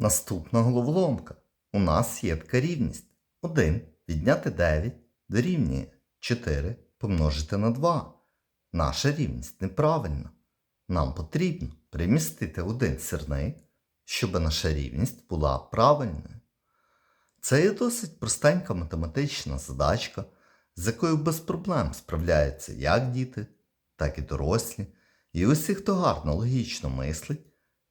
Наступна головоломка. У нас є така рівність. 1 відняти 9 дорівнює 4 помножити на 2. Наша рівність неправильна. Нам потрібно перемістити один сірник, щоб наша рівність була правильною. Це є досить простенька математична задачка, з якою без проблем справляються як діти, так і дорослі, і усі, хто гарно логічно мислить,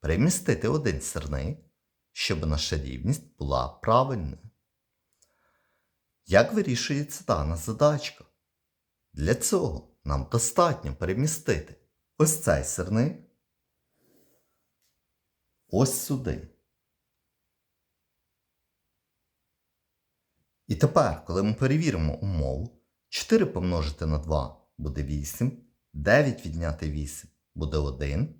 перемістити один сірник, щоб наша рівність була правильною. Як вирішується дана задачка? Для цього нам достатньо перемістити ось цей сирник ось сюди. І тепер, коли ми перевіримо умову, 4 помножити на 2 буде 8, 9 відняти 8 буде 1,